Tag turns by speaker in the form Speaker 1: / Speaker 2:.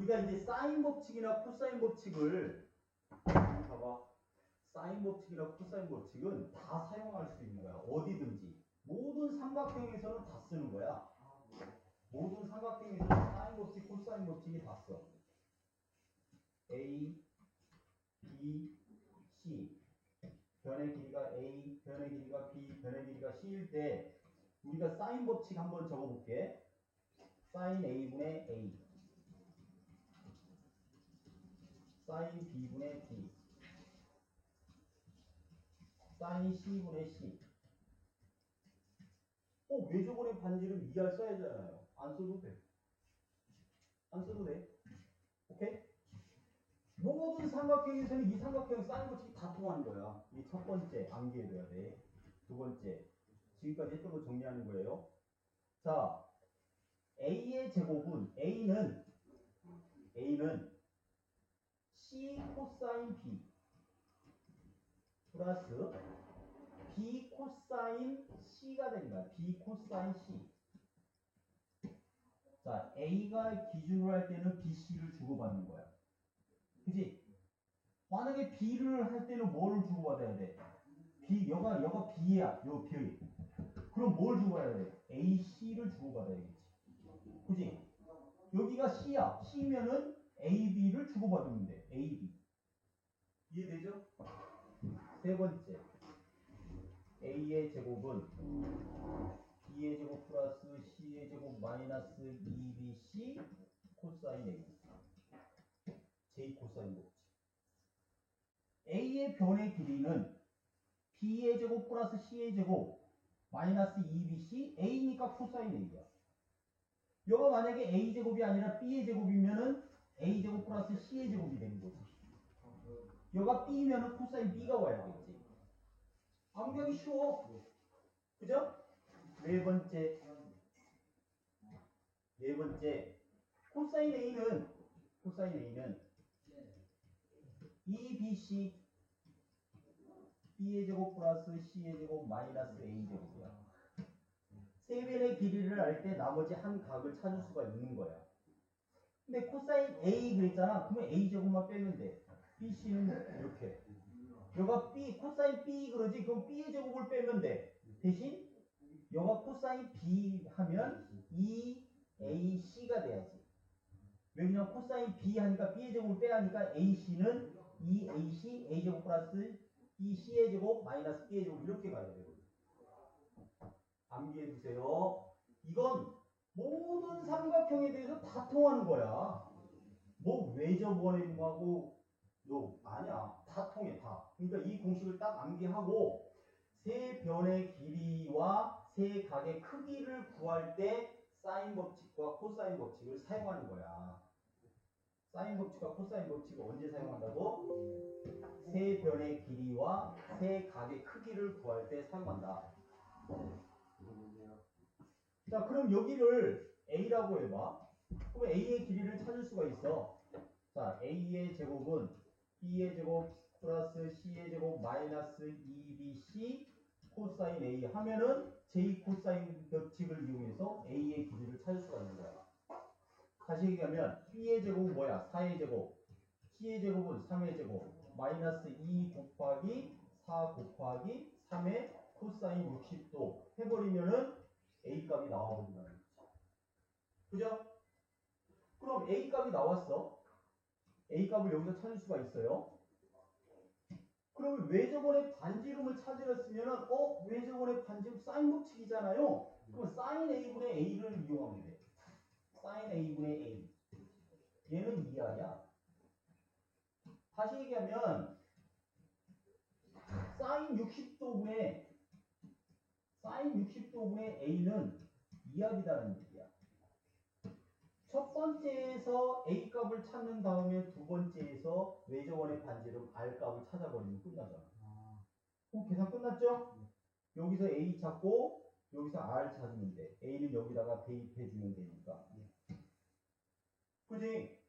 Speaker 1: 우리가 이제 사인 법칙이나 코사인 법칙을 봐봐. 사인 법칙이나 코사인 법칙은 다 사용할 수 있는 거야. 어디든지. 모든 삼각형에서는 다 쓰는 거야. 모든 삼각형에서는 사인 법칙, 코사인 법칙이 다 써. A, B, C. 변의 길이가 A, 변의 길이가 B, 변의 길이가 C일 때 우리가 사인 법칙 한번 적어볼게. 사인 A분의 A. 사인 B분의 B. 사인 C분의 C. 어, 외조건의 반지름 2R 써야 되잖아요. 안 써도 돼. 안 써도 돼. 오케이? 모든 삼각형에서는 이 삼각형 사인 법칙이 다 통하는 거야. 이 첫 번째 암기해둬야 돼. 두 번째 지금까지 했던 거 정리하는 거예요. 자, A의 제곱은 A는 A는 코사인 B 플러스 B 코사인 C가 됩니다. B 코사인 C. 자, A가 기준으로 할 때는 BC를 주고받는 거야. 그지? 만약에 B를 할 때는 뭐를 주고받아야 돼? B, 여가, 여가 B야. 요 B. 그럼 뭘 주고받아야 돼? AC를 주고받아야겠지. 그지? 여기가 C야. C면은 AB를 주고받으면 돼. AB. 이해되죠? 세 번째. A의 제곱은 B의 제곱 플러스 C의 제곱 마이너스 2BC 코사인 A. J 코사인 법칙. A의 변의 길이는 B의 제곱 플러스 C의 제곱 마이너스 2BC A니까 코사인 A야. 여가 만약에 A 제곱이 아니라 B의 제곱이면은 A 제곱 플러스 C의 제곱이 되는 거지. 여가 B면은 코사인 B가 와야겠지. 암기하기 쉬워. 그죠? 네 번째. 네 번째. 코사인 A는 코사인 A는 2BC B의 제곱 플러스 C의 제곱 마이너스 A 제곱이야. 세 변의 길이를 알 때 나머지 한 각을 찾을 수가 있는 거야. 근데 코사인 A 그랬잖아. 그러면 A 제곱만 빼면 돼. BC는 이렇게. 여가 B 코사인 B 그러지. 그럼 B의 제곱을 빼면 돼. 대신 여가 코사인 B 하면 2AC가 돼야지. 왜냐면 코사인 B 하니까 B의 제곱을 빼야 하니까 AC는 2AC A 제곱 플러스 2C의 제곱 마이너스 B의 제곱 이렇게 가야 되거든. 암기해 주세요. 이건 모든 삼각형에 대해서 다 통하는 거야. 뭐 외접원행하고 너 아니야. 다 통해 다. 그러니까 이 공식을 딱 암기하고 세 변의 길이와 세 각의 크기를 구할 때 사인 법칙과 코사인 법칙을 사용하는 거야. 사인 법칙과 코사인 법칙을 언제 사용한다고? 세 변의 길이와 세 각의 크기를 구할 때 사용한다. 자, 그럼 여기를 A라고 해봐. 그럼 A의 길이를 찾을 수가 있어. 자, A의 제곱은 B의 제곱 플러스 C의 제곱 마이너스 2BC 코사인 A 하면은 J 코사인 법칙을 이용해서 A의 길이를 찾을 수가 있는 거야. 다시 얘기하면 B의 제곱은 뭐야? 4의 제곱. C의 제곱은 3의 제곱. 마이너스 2 곱하기 4 곱하기 3의 코사인 60도 해버리면은 A 값이 나와버린다는 거지. 그죠? 그럼 A 값이 나왔어. A 값을 여기서 찾을 수가 있어요. 그러면 외접원의 반지름을 찾으랬으면은 어 외접원의 반지름 사인 법칙이잖아요. 그럼 사인 A분의 A를 이용하면 돼. 사인 A분의 A. 얘는 2R이야. 다시 얘기하면 사인 60도분의 사인 60도분의 A는 2합이라는 얘기야. 첫 번째에서 A 값을 찾는 다음에 두 번째에서 외접원의 반지름 R 값을 찾아버리면 끝나잖아. 그럼 계산 끝났죠? 여기서 A 찾고 여기서 R 찾으면 돼. A는 여기다가 대입해 주면 되니까. 그지?